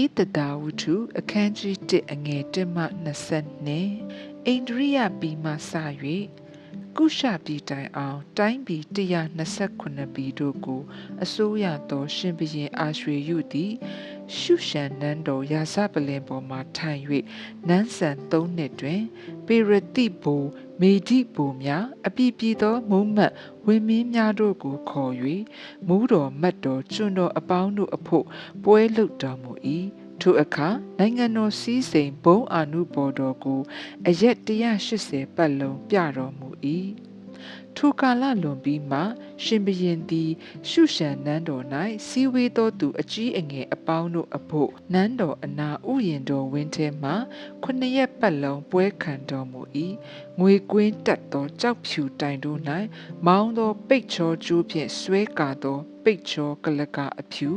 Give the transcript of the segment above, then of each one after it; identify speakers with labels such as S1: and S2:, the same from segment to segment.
S1: ဤတတာဝုထုအခန်းကြီး1အငယ်1မှ20အိန္ဒြိယပီမှစ၍ကုရှပြည်တိုင်အောင် တိုင်းပြည်129ပြည်တို့ကိုအစိုးရသော ရှင်ဘရင်အာရွှေယုသည် ရှုရှန်နန်းတော်ရာဇပလင်ပေါ်မှထိုင်၍နန်းဆန်၃နှစ်တွင်ပေရတိဘူ မေဒိဘူများအပြည့်ပြည့်သောမုံမတ်ဝင်းမင်းများတို့ကိုခေါ်၍မူးတော်မတ်တော်ကျွန်းတော်အပေါင်းတို့အဖို့ပွဲလုပ်တော်မူ၏ထိုအခါနိုင်ငံတော်စည်းစိမ်ဘုံအာနုဘော်တော်ကိုအရက်180ပတ်လုံးပြတော်မူ၏ ထိုကာလလွန်ပြီးမှ ရှင်ဘရင်သည် ရှုရှန်နန်းတော်၌စီဝေးသောသူအကြီးအငယ်အပေါင်းတို့အဖို့နန်းတော်အနာဥယျင်တော်ဝင်းထဲမှခုနှစ်ရက်ပတ်လုံးပွဲခံတော်မူ၏ငွေကွင်းတက်သောကြောက်ဖြူတိုင်တို့၌မောင်းသောပိတ်ချောကျိုးဖြင့်ဆွဲကာသောပိတ်ချောကလကအဖြူ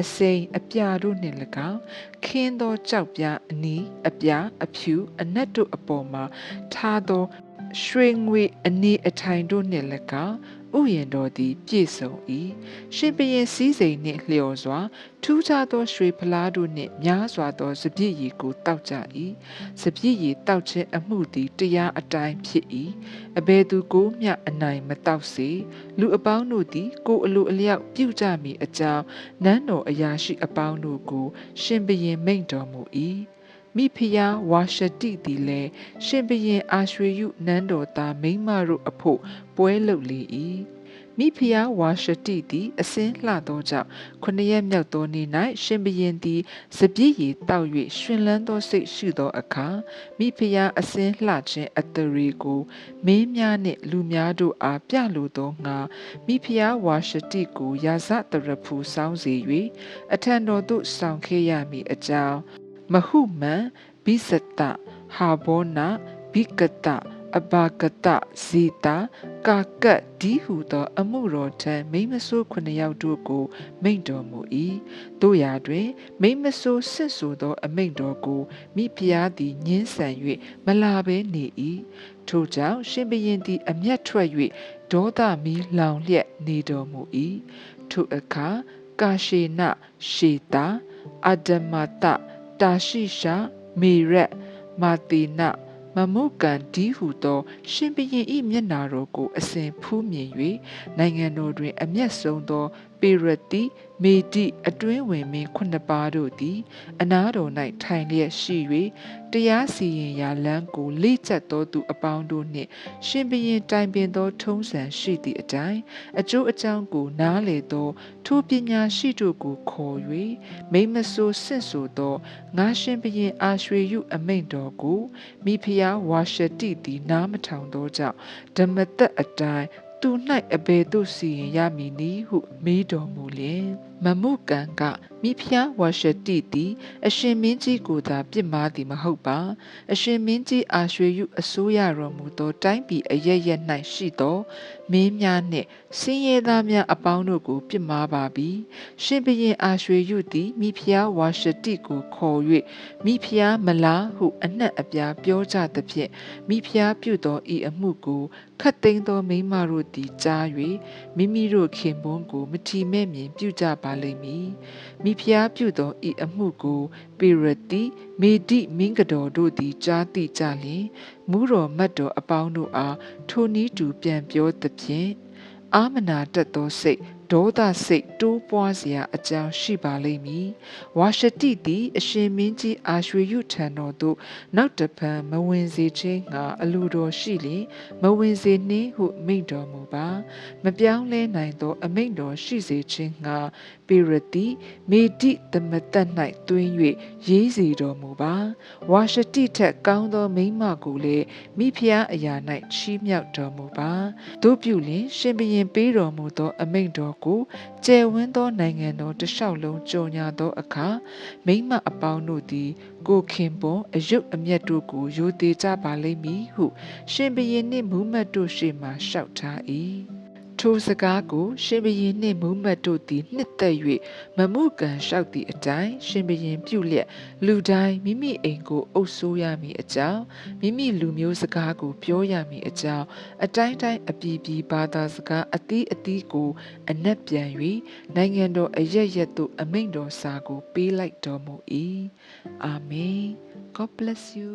S1: အစိမ်အပြာတို့နှင့်၎င်းခင်းသောကြောက်ပြားအနီးအပြားအဖြူအနက်တို့အပေါ်မှာထားသော ရွှေငွေအနေအထိုင်တို့နှင့်၎င်းဥယျင်တော်သည် ပြည့်စုံ၏ရှင်ဘရင်စည်းစိမ်နှင့်လျော်စွာ ထူးခြားသောရွှေဖလားတို့နှင့်များစွာသောစပြည့်ရည်ကိုတောက်ကြ၏စပြည့်ရည်တောက်ခြင်းအမှုသည်တရားအတိုင်းဖြစ်၏အဘယ်သူကိုမျှအနိုင်မတောက်စေလူအပေါင်းတို့သည် ကိုယ်အလိုအလျောက်ပြုကြမည်အကြောင်းနန်းတော်အရာရှိအပေါင်းတို့ကို ရှင်ဘရင်မိန့်တော်မူ၏ မိဖုရားဝါရှတိသည်လည်းရှင်ဘရင်အာရွှေယုနန်းတော်သားမိန်းမတို့အဖို့ပွဲလုပ်လေ၏မိဖုရားဝါရှတိသည်အစင်းလှသောကြောင့်ခုနှစ်ရက်မြောက်သောနေ့၌ရှင်ဘရင်သည်စပြည့်ရည်တောက်၍ရှင်လန်းသောစိတ်ရှိသောအခါမိဖုရားအစင်းလှခြင်းအတရီကိုမင်းများနှင့်လူများတို့အားပြလိုသောငါမိဖုရားဝါရှတိကိုရာဇတရဖူစောင်းစေ၍အထံတော်သို့ဆောင်ခဲ့ရမည်အကြောင်း မဟုမန်ဘိစတဟာဘောနာဘိကတအဘာကတဇီတာကာကတ်ဒီဟုသော အမှုတော်ထံမိမဆိုးခုနှစ်ယောက်တို့ကိုမိန့်တော်မူ၏တို့ရာတွင် မိမဆိုးဆင့်ဆိုသော အမိန့်တော်ကိုမိဖုရားသည်ညင်းဆန်၍မလာဘဲနေ၏ထို့ကြောင့်ရှင်ဘရင်သည် အမျက်ထွက်၍ဒေါသမီလောင်လျက်နေတော်မူ၏ထိုအခါကာရှေန ရှေတာအဒမတ တာရှိရှာမေရက်မာတိနမမုကန်ဒီဟုသော ရှင်ဘရင်ဤမျက်နာတော်ကို အစဉ်ဖူးမြင်၍နိုင်ငံတော်တွင် အမျက်ဆုံးသော ပေရတိမေတိအတွင်းဝင်မင်းခုနှစ်ပါးတို့သည် အနားတော်၌ထိုင်လျက်ရှိ၍တရားစီရင်ရာလမ်းကိုလေ့ကျက်သောသူအပေါင်းတို့နှင့် ရှင်ဘရင်တိုင်ပင်သော ထုံးစံရှိသည့်အတိုင်းအကျိုးအကြောင်းကိုနားလေသော ထိုပညာရှိတို့ကိုခေါ်၍မိမဆိုးဆင့်ဆိုသောငါရှင်ဘရင်အာရွှေယုအမိန့်တော်ကိုမိဖုရားဝါရှတိသည် နားမထောင်သောကြောင့်ဓမ္မသက်အတိုင်း သူ၌အဘယ်သို့စီရင်ရမည်နည်းဟုမေးတော်မူလျင် မမုကန်ကမိဖုရားဝါရှတိသည် အရှင်မင်းကြီးကိုသာပြစ်မှားသည်မဟုတ်ပါ အရှင်မင်းကြီးအာရွှေယုအစိုးရတော်မူသော တိုင်းပြည်အရရက်၌ရှိသောမင်းများနှင့်စင်းရဲသားများအပေါင်းတို့ကိုပြစ်မှားပါပြီရှင်ဘရင်အာရွှေယုသည်မိဖုရားဝါရှတိကိုခေါ်၍မိဖုရားမလားဟုအနှံ့အပြားပြောကြသဖြင့်မိဖုရားပြုသောဤအမှုကိုခတ်သိမ်းသောမိမတို့သည်ကြား၍မိမိတို့ခင်ပွန်းကိုမထီမဲ့မြင်ပြုကြပါလိမ့်မည်မိဖုရားပြုသောဤအမှုကိုပေရတိမေတိမင်းကတော်တို့သည်ကြားသိကြလျင်မူးတော်မတ်တော်အပေါင်းတို့အားထိုနည်းတူပြန်ပြောသဖြင့်အာမနာတတ်သောစိတ်ဒေါသစိတ်တိုးပွားစရာအကြောင်းရှိပါလိမ့်မည်။ဝါရှတိသည် အရှင်မင်းကြီးအာရွှေယုထံတော်သို့နောက်တပံမဝင်စေခြင်းငါအလိုတော်ရှိလျင်မဝင်စေနှင့်ဟုမိန့်တော်မူပါ။မပြောင်းလဲနိုင်သော အမိန့်တော်ရှိစေခြင်းငါ ပေရတိမေတိသမတတ်၌တွင်၍ရေးစီတော်မူပါဝါရှတိထက်ကောင်းသောမိမကိုလည်းမိဖုရားအရာ၌ချီးမြှောက်တော်မူပါတို့ပြုလျင်ရှင်ဘရင်ပေးတော်မူသော အမိန့်တော်ကိုကျယ်ဝန်းသောနိုင်ငံတော်တလျှောက်လုံးကြုံညာသောအခါမိမအပေါင်းတို့သည်ကိုခင်ပွန်အယုတ်အမျက်တို့ကိုရိုသေကြပါလိမ့်မည်ဟု ရှင်ဘရင်နှင့်မူးမတ်တို့ရှေ့မှလျှောက်ထား၏ ထိုစကားကိုရှင်ဘရင်နှင့်မူးမတ်တို့သည်နှစ်သက်၍မမှုကန်လျှောက်သည့်အတိုင်းရှင်ဘရင်ပြုလျက်လူတိုင်းမိမိအိမ်ကိုအုပ်ဆိုးရမည်အကြောင်းမိမိလူမျိုးစကားကိုပြောရမည်အကြောင်းအတိုင်းတိုင်းအပြည်ပြည်ဘာသာစကားအသီးအသီးကိုအနက်ပြန်၍နိုင်ငံတော်အရရက်သို့အမိန့်တော်စာကိုပေးလိုက်တော်မူ၏အာမင် God bless you